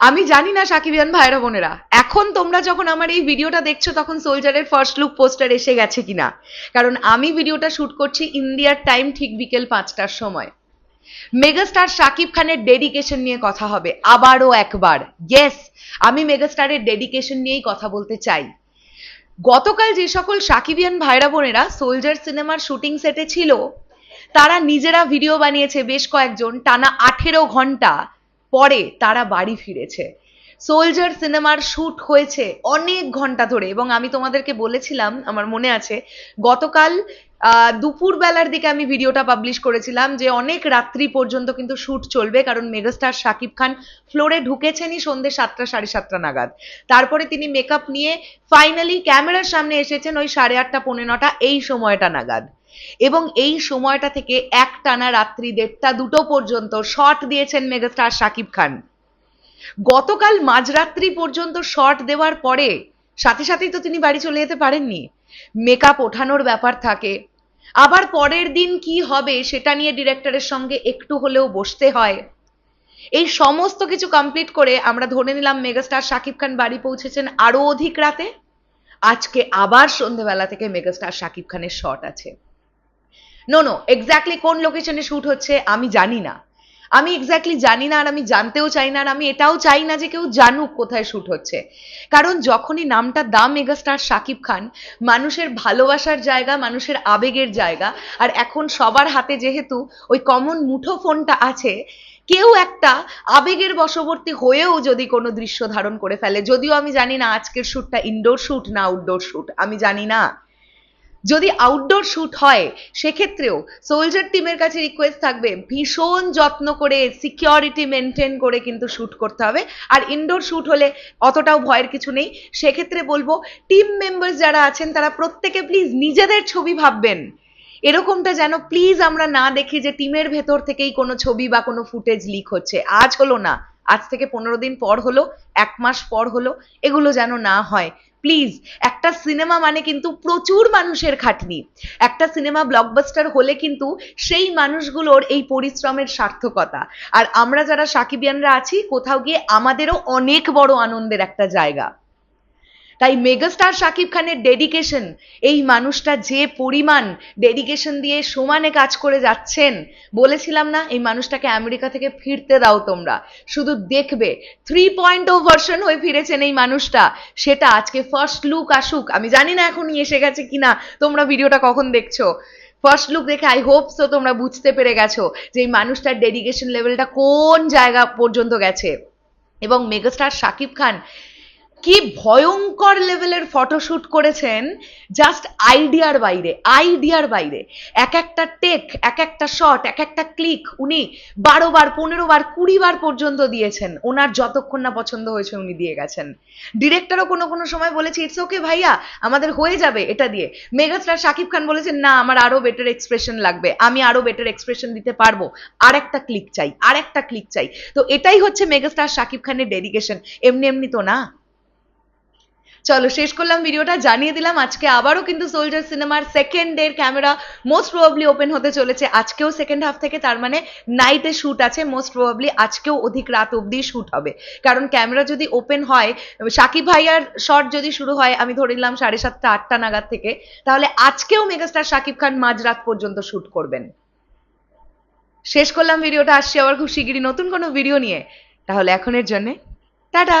আমি জানি না সাকিবিয়ান ভাইরা বোনেরা। এখন তোমরা যখন আমার এই ভিডিওটা দেখছ, তখন সোলজারের ফার্স্ট লুক পোস্টার এসে গেছে কিনা? কারণ আমি ভিডিওটা শ্যুট করছি ইন্ডিয়ার টাইম ঠিক বিকেল পাঁচটার সময়। মেগাস্টার শাকিব খানের ডেডিকেশন নিয়ে কথা হবে, আবারও একবার। ইয়েস আমি মেগাস্টারের ডেডিকেশন নিয়েই কথা বলতে চাই। গতকাল যে সকল সাকিবিয়ান ভাইরা বোনেরা, সোলজার সিনেমার শুটিং সেটে ছিল, তারা নিজেরা ভিডিও বানিয়েছে বেশ কয়েকজন, টানা আঠেরো ঘণ্টা। পরে তারা বাড়ি ফিরেছে। সোলজার সিনেমার শুট হয়েছে অনেক ঘণ্টা ধরে এবং আমি তোমাদেরকে বলেছিলাম আমার মনে আছে গতকাল আহ, দুপুরবেলার দিকে আমি ভিডিওটা পাবলিশ করেছিলাম যে অনেক রাত্রি পর্যন্ত কিন্তু শুট চলবে কারণ মেগাস্টার শাকিব খান ফ্লোরে ঢুকেছেনই সন্ধ্যে সাতটা সাড়ে সাতটা নাগাদ। তারপরে তিনি মেকআপ নিয়ে ফাইনালি ক্যামেরার সামনে এসেছেন ওই সাড়ে আটটা পৌনে নটা এই সময়টা নাগাদ। এবং এই সময়টা থেকে এক টানা রাত্রি দেড়টা দুটো পর্যন্ত শট দিয়েছেন মেগাস্টার শাকিব খান। গতকাল মাঝরাত্রি পর্যন্ত শট দেওয়ার পরে সাথে সাথেই তো তিনি বাড়ি চলে যেতে পারেননি। মেকআপ ওঠানোর ব্যাপার থাকে। আবার পরের দিন কি হবে সেটা নিয়ে ডিরেক্টরের সঙ্গে একটু হলেও বসতে হয়। এই সমস্ত কিছু কমপ্লিট করে আমরা ধরে নিলাম মেগাস্টার শাকিব খান বাড়ি পৌঁছেছেন আরও অধিক রাতে। আজকে আবার সন্ধেবেলা থেকে মেগাস্টার শাকিব খানের শট আছে। নো নো এক্স্যাক্টলি কোন লোকেশনে শ্যুট হচ্ছে, আমি জানি না। আমি এক্স্যাক্টলি জানি না আর আমি জানতেও চাই না, আর আমি এটাও চাই না যে কেউ জানুক কোথায় শ্যুট হচ্ছে। কারণ যখনই নামটা দা মেগাস্টার শাকিব খান, মানুষের ভালোবাসার জায়গা, মানুষের আবেগের জায়গা, আর এখন সবার হাতে যেহেতু ওই কমন মুঠো ফোনটা আছে, কেউ একটা আবেগের বশবর্তী হয়েও যদি কোনো দৃশ্য ধারণ করে ফেলে, যদিও আমি জানি না আজকের শ্যুটটা ইনডোর শ্যুট না আউটডোর শ্যুট আমি জানি না। যদি আউটডোর শুট হয়, সেক্ষেত্রেও সোলজার টিমের কাছে রিকোয়েস্ট থাকবে ভীষণ যত্ন করে সিকিউরিটি মেনটেন করে কিন্তু শুট করতে হবে। আর ইনডোর শুট হলে অতটাও ভয়ের কিছু নেই। সেক্ষেত্রে বলব টিম মেম্বার্স যারা আছেন, তারা প্রত্যেকে প্লিজ নিজেদের ছবি ভাববেন। এরকমটা যেন প্লিজ আমরা না দেখি যে টিমের ভেতর থেকেই কোনো ছবি বা কোনো ফুটেজ লিক হচ্ছে। আজ হলো না, আজ থেকে পনেরো দিন পর হলো, এক মাস পর হলো, এগুলো যেন না হয়। প্লিজ একটা সিনেমা মানে কিন্তু প্রচুর মানুষের খাটনি। একটা সিনেমা ব্লকবাস্টার হলে কিন্তু সেই মানুষগুলোর এই পরিশ্রমের সার্থকতা। আর আমরা যারা সাকিবিয়ানরা আছি, কোথাও গিয়ে আমাদেরও অনেক বড় আনন্দের একটা জায়গা। তাই মেগাস্টার শাকিব খানের ডেডিকেশন এই মানুষটা যে পরিমাণ ডেডিকেশন দিয়ে সমানে কাজ করে যাচ্ছেন, বলেছিলাম না এই মানুষটাকে আমেরিকা থেকে ফিরতে দাও তোমরা। শুধু দেখবে থ্রি পয়েন্ট ও ভার্সন হয়ে ফিরেছেন এই মানুষটা। সেটা আজকে ফার্স্ট লুক আসুক। আমি জানি না এখনই এসে গেছে কিনা, তোমরা ভিডিওটা কখন দেখছ? ফার্স্ট লুক দেখে আই হোপ সো তোমরা বুঝতে পেরে গেছো যে এই মানুষটার ডেডিকেশন লেভেলটা কোন জায়গা পর্যন্ত গেছে। এবং মেগাস্টার শাকিব খান কি ভয়ঙ্কর লেভেলের ফটোশুট করেছেন জাস্ট আইডিয়ার বাইরে আইডিয়ার বাইরে। এক একটা টেক এক একটা শট এক একটা ক্লিক উনি বারো বার পনেরো বার কুড়ি বার পর্যন্ত দিয়েছেন। ওনার যতক্ষণ না পছন্দ হয়েছে উনি দিয়ে গেছেন। ডিরেক্টরও কোনো কোনো সময় বলেছে ইটস ওকে ভাইয়া, আমাদের হয়ে যাবে এটা দিয়ে। মেগাস্টার শাকিব খান বলেছেন, না, আমার আরও বেটার এক্সপ্রেশন লাগবে, আমি আরও বেটার এক্সপ্রেশন দিতে পারব। আর একটা ক্লিক চাই আর একটা ক্লিক চাই। তো এটাই হচ্ছে মেগাস্টার শাকিব খানের ডেডিকেশন এমনি এমনি তো না? চলো, শেষ করলাম ভিডিওটা, জানিয়ে দিলাম আজকে আবারও কিন্তু সোলজার সিনেমার সেকেন্ড ডের ক্যামেরা মোস্ট প্রবাবলি ওপেন হতে চলেছে। আজকেও সেকেন্ড হাফ থেকে তার মানে নাইটে শুট আছে মোস্ট প্রবাবলি আজকেও অধিক রাত অবধি শুট হবে। কারণ ক্যামেরা যদি ওপেন হয়, সাকিব ভাইয়ার শট যদি শুরু হয়, আমি ধরে নিলাম সাড়ে সাতটা, আটটা নাগাদ থেকে, তাহলে আজকেও মেগাস্টার সাকিব খান মাঝরাত পর্যন্ত শুট করবেন। শেষ করলাম ভিডিওটা, আসছি আবার খুব শিগগিরই নতুন কোনো ভিডিও নিয়ে। তাহলে এখনের জন্যে, টাটা!